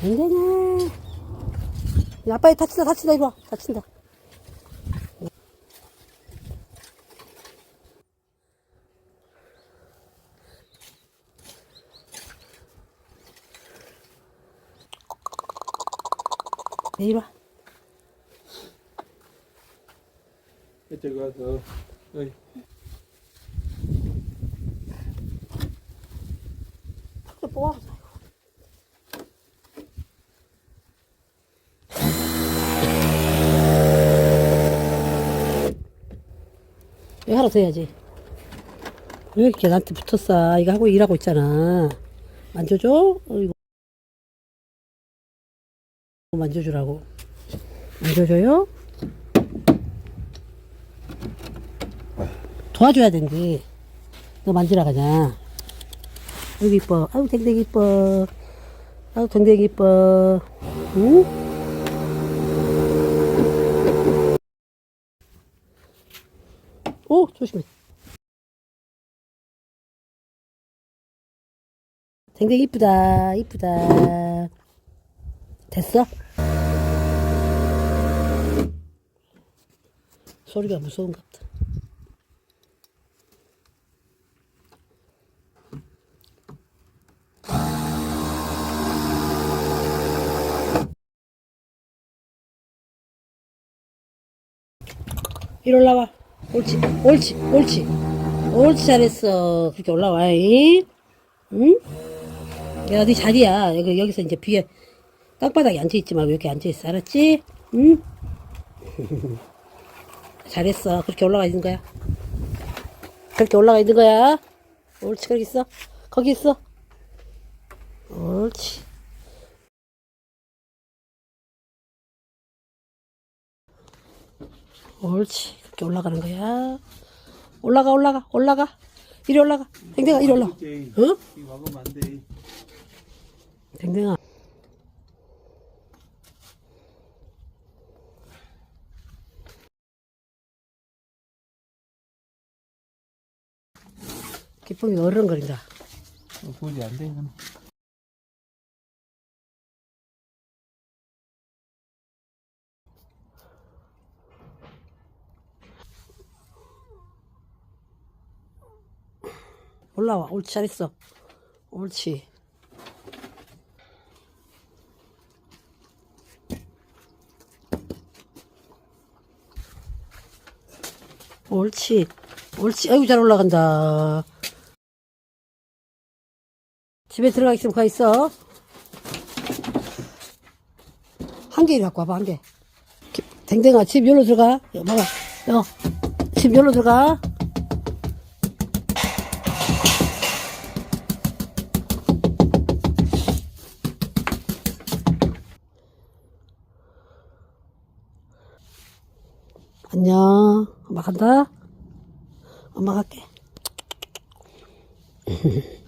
댕댕아. 야, 아빠 다친다, 다친다, 이리 와. 다친다. 네, 이리 와. 이쪽 가서 어이 턱도 뽑아보자. 이거 하나 더 해야지. 왜 이렇게 나한테 붙었어? 이거 하고 일하고 있잖아. 만져줘? 어, 이거. 만져주라고. 만져줘요? 도와줘야 된대. 너 만지러 가자. 여기 이뻐. 아유, 댕댕이 이뻐. 아유, 댕댕이 이뻐. 응? 오, 조심해. 댕댕이 이쁘다. 이쁘다. 됐어? 소리가 무서운가 보다. 이리 올라와. 옳지, 옳지, 옳지. 옳지, 잘했어. 그렇게 올라와, 잉? 응? 야, 네 자리야. 여기, 여기서 이제 뒤에 땅바닥에 앉아있지 말고 여기 앉아있어. 알았지? 응? 잘했어. 그렇게 올라가 있는 거야. 그렇게 올라가 있는 거야. 옳지, 거기 있어. 거기 있어. 옳지. 옳지. 그렇게 올라가는 거야. 올라가, 올라가, 올라가. 이리 올라가. 댕댕아, 이리 올라가. 어? 이거 안돼 댕댕아. 기쁨이 어른거린다. 어, 보지 안 돼 이거 올라와. 옳지, 잘했어. 옳지. 옳지. 옳지. 아이고, 잘 올라간다. 집에 들어가 있으면 가 있어. 한 개 갖고 와봐, 한 개. 기- 댕댕아, 집 열로 들어가. 여, 봐봐. 여, 집 열로 들어가. 안녕. 엄마 간다. 엄마 갈게.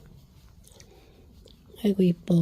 아이고, 이뻐.